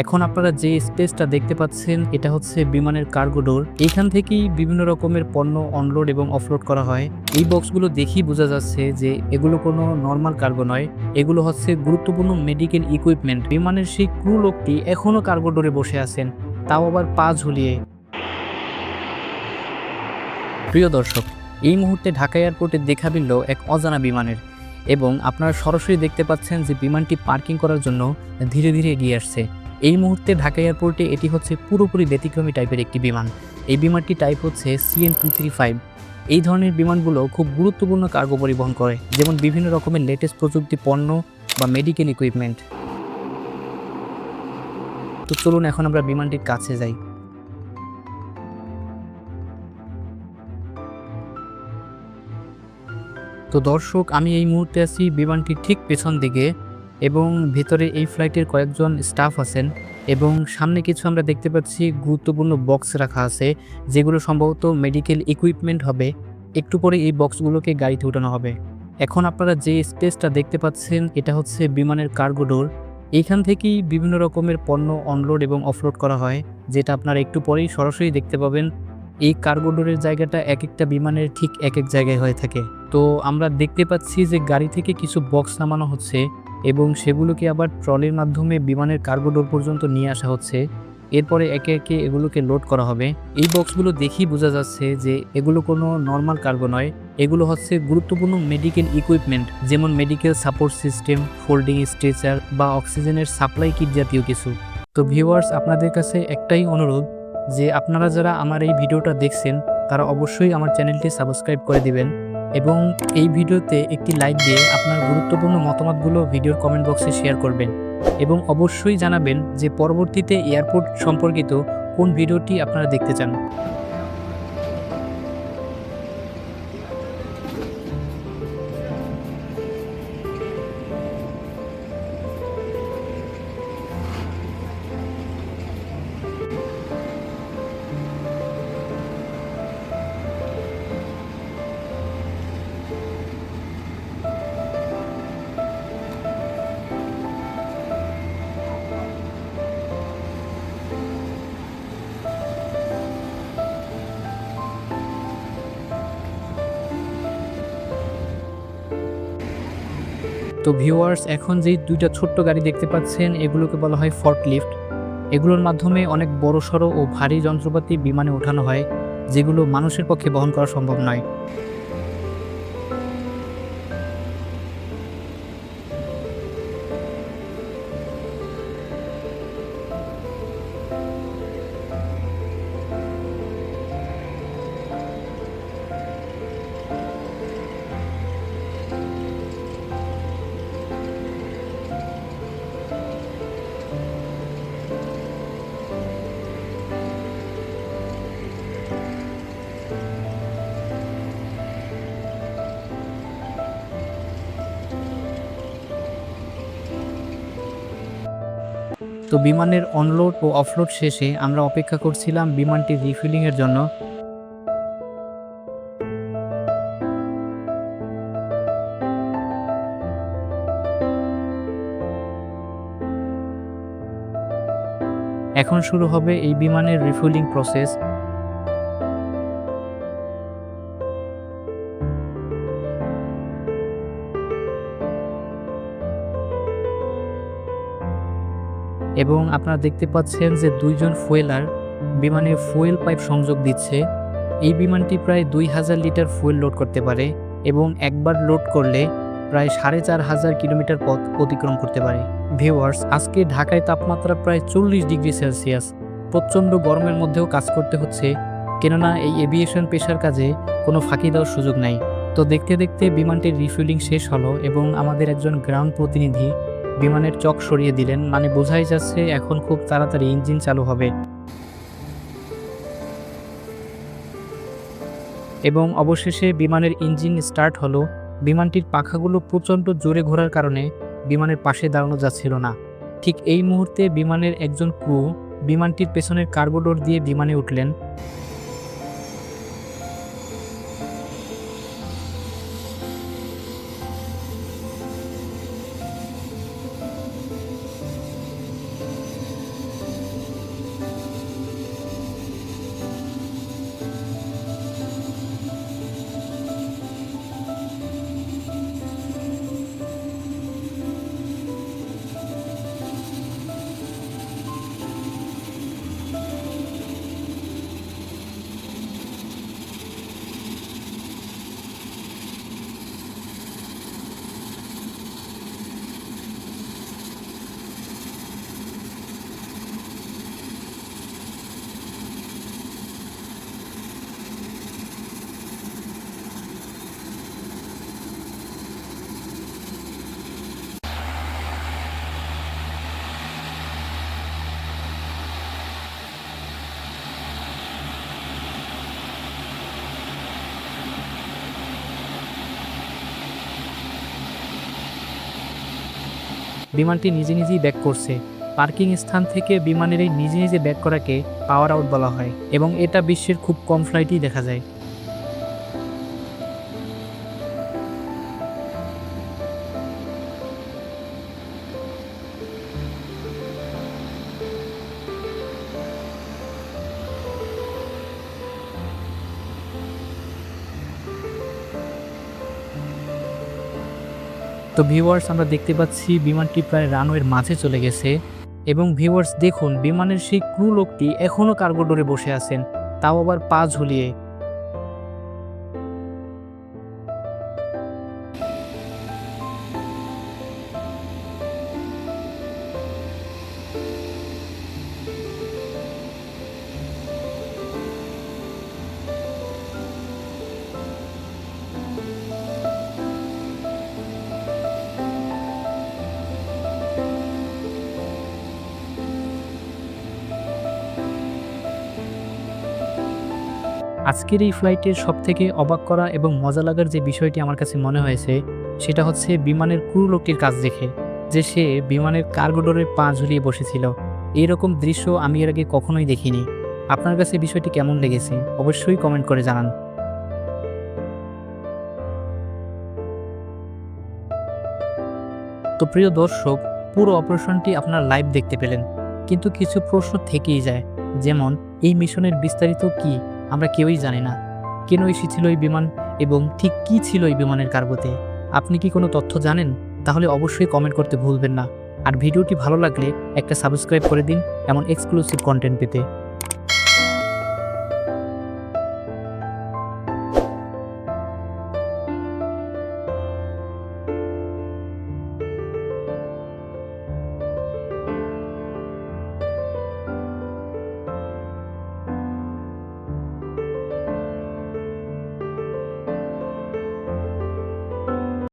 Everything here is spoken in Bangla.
এখন আপনারা যে স্পেসটা দেখতে পাচ্ছেন, এটা হচ্ছে বিমানের কার্গো ডোর। এখান থেকেই বিভিন্ন রকমের পণ্য অনলোড এবং অফলোড করা হয়। এই বক্সগুলো দেখেই বোঝা যাচ্ছে যে এগুলো কোনো নর্মাল কার্গো নয়। এগুলো হচ্ছে গুরুত্বপূর্ণ মেডিকেল ইকুইপমেন্ট। বিমানের সেই ক্রু লোকটি এখনও কার্গো ডোরে বসে আছেন, তাও আবার পা ঝুলিয়ে। প্রিয় দর্শক, এই মুহূর্তে ঢাকা এয়ারপোর্টে দেখা মিলল এক অজানা বিমানের এবং আপনারা সরাসরি দেখতে পাচ্ছেন যে বিমানটি পার্কিং করার জন্য ধীরে ধীরে এগিয়ে আসছে। এই মুহূর্তে ঢাকা এয়ারপোর্টে এটি হচ্ছে পুরোপুরি ব্যতিক্রমী টাইপের একটি বিমান। এই বিমানটি টাইপ হচ্ছে সিএন টু থ্রি ফাইভ এই ধরনের বিমানগুলো খুব গুরুত্বপূর্ণ কার্গো পরিবহন করে, যেমন বিভিন্ন রকমের লেটেস্ট প্রযুক্তি পণ্য বা মেডিকেল ইকুইপমেন্ট তো চলুন এখন আমরা বিমানটির কাছে যাই। তো দর্শক, আমি এই মুহূর্তে আছি বিমানটির ঠিক পেছন দিকে। এবং ভেতরে এই ফ্লাইটের কয়েকজন স্টাফ আছেন এবং সামনে কিছু আমরা দেখতে পাচ্ছি গুরুত্বপূর্ণ বক্স রাখা আছে, যেগুলো সম্ভবত মেডিকেল ইকুইপমেন্ট হবে। একটু পরে এই বক্সগুলোকে গাড়িতে উঠানো হবে। এখন আপনারা যে স্পেসটা দেখতে পাচ্ছেন, এটা হচ্ছে বিমানের কার্গো ডোর। এইখান থেকেই বিভিন্ন রকমের পণ্য অনলোড এবং অফলোড করা হয়, যেটা আপনারা একটু পরেই সরাসরি দেখতে পাবেন। এই কার্গো ডোরের জায়গাটা এক একটা বিমানের ঠিক এক এক জায়গায় হয়ে থাকে। তো আমরা দেখতে পাচ্ছি যে গাড়ি থেকে কিছু বক্স নামানো হচ্ছে। এবং সেগুলোকে আবার ট্রলির মাধ্যমে বিমানের কার্গো ডোর পর্যন্ত নিয়ে আসা হচ্ছে। এরপরে একে একে এগুলোকে লোড করা হবে। এই বক্সগুলো দেখেই বোঝা যাচ্ছে যে এগুলো কোনো নর্মাল কার্গো নয়। এগুলো হচ্ছে গুরুত্বপূর্ণ মেডিকেল ইকুইপমেন্ট, যেমন medical support system, folding stretcher বা অক্সিজেনের সাপ্লাই কিট জাতীয় কিছু। তো ভিউয়ার্স, আপনাদের কাছে একটাই অনুরোধ যে আপনারা যারা আমার এই ভিডিওটা দেখছেন, তারা অবশ্যই আমার চ্যানেলটি সাবস্ক্রাইব করে দিবেন। এবং এই ভিডিওতে একটি লাইক দিয়ে আপনার গুরুত্বপূর্ণ মতামতগুলো ভিডিওর কমেন্ট বক্সে শেয়ার করবেন এবং অবশ্যই জানাবেন যে পরবর্তীতে এয়ারপোর্ট সম্পর্কিত কোন ভিডিওটি আপনারা দেখতে চান। তো ভিউয়ার্স এখন যেই দুইটা ছোট্ট গাড়ি দেখতে পাচ্ছেন, এগুলোকে বলা হয় ফর্ট লিফট এগুলোর মাধ্যমে অনেক বড় সড়ো ও ভারী যন্ত্রপাতি বিমানে ওঠানো হয়, যেগুলো মানুষের পক্ষে বহন করা সম্ভব নয়। তো বিমানের অনলোড ও অফলোড শেষে আমরা অপেক্ষা করছিলাম বিমানটি রিফিলিংয়ের জন্য। এখন শুরু হবে এই বিমানের রিফিলিং প্রসেস। এবং আপনারা দেখতে পাচ্ছেন যে দুইজন ফুয়েলার বিমানে ফুয়েল পাইপ সংযোগ দিচ্ছে। এই বিমানটি প্রায় দুই হাজার লিটার ফুয়েল লোড করতে পারে এবং একবার লোড করলে প্রায় সাড়ে চার হাজার কিলোমিটার পথ অতিক্রম করতে পারে। ভিউয়ার্স, আজকে ঢাকায় তাপমাত্রা প্রায় চল্লিশ ডিগ্রি সেলসিয়াস। প্রচণ্ড গরমের মধ্যেও কাজ করতে হচ্ছে, কেননা এই এভিয়েশন পেশার কাজে কোনো ফাঁকি দেওয়ার সুযোগ নাই। তো দেখতে দেখতে বিমানটির রিফিলিং শেষ হলো এবং আমাদের একজন গ্রাউন্ড প্রতিনিধি বিমানের চক সরিয়ে দিলেন মানে বোঝাই যাচ্ছে এখন খুব তাড়াতাড়ি ইঞ্জিন চালু হবে। এবং অবশেষে বিমানের ইঞ্জিন স্টার্ট হলো। বিমানটির পাখাগুলো প্রচণ্ড জোরে ঘোরার কারণে বিমানের পাশে দাঁড়ানো যাচ্ছিল না। ঠিক এই মুহূর্তে বিমানের একজন ক্রু বিমানটির পেছনের কার্গো ডোর দিয়ে বিমানে উঠলেন। বিমানটি নিজে নিজেই ব্যাক করছে। পার্কিং স্থান থেকে বিমানের এই নিজে নিজে ব্যাক করাকে পাওয়ার আউট বলা হয় এবং এটা বিশ্বের খুব কম ফ্লাইটেই দেখা যায়। তো ভিউয়ার্স, আমরা দেখতে পাচ্ছি বিমানটি প্রায় রানওয়ের মাঝে চলে গেছে। এবং ভিউয়ার্স, দেখুন, বিমানের সেই ক্রু লোকটি এখনও কার্গো ডোরে বসে আছেন। তাও আবার পা ঝুলিয়ে। আজকের এই ফ্লাইটের সবথেকে অবাক করা এবং মজা লাগার যে বিষয়টি আমার কাছে মনে হয়েছে, সেটা হচ্ছে বিমানের ক্রু লোকটির কাজ দেখে, যে সে বিমানের কার্গোডোরে পা ঝুলিয়ে বসেছিল। এরকম দৃশ্য আমি এর আগে কখনোই দেখিনি। আপনার কাছে বিষয়টি কেমন লেগেছে, অবশ্যই কমেন্ট করে জানান। তো প্রিয় দর্শক, পুরো অপারেশনটি আপনার লাইভ দেখতে পেলেন। কিন্তু কিছু প্রশ্ন থেকেই যায়, যেমন, এই মিশনের বিস্তারিত কি? আমরা কেউই জানি না। কেন এসেছিল এই বিমান এবং ঠিক কী ছিল এই বিমানের কার্গোতে? আপনি কি কোনো তথ্য জানেন? তাহলে অবশ্যই কমেন্ট করতে ভুলবেন না। আর ভিডিওটি ভালো লাগলে একটা সাবস্ক্রাইব করে দিন এমন এক্সক্লুসিভ কন্টেন্ট পেতে।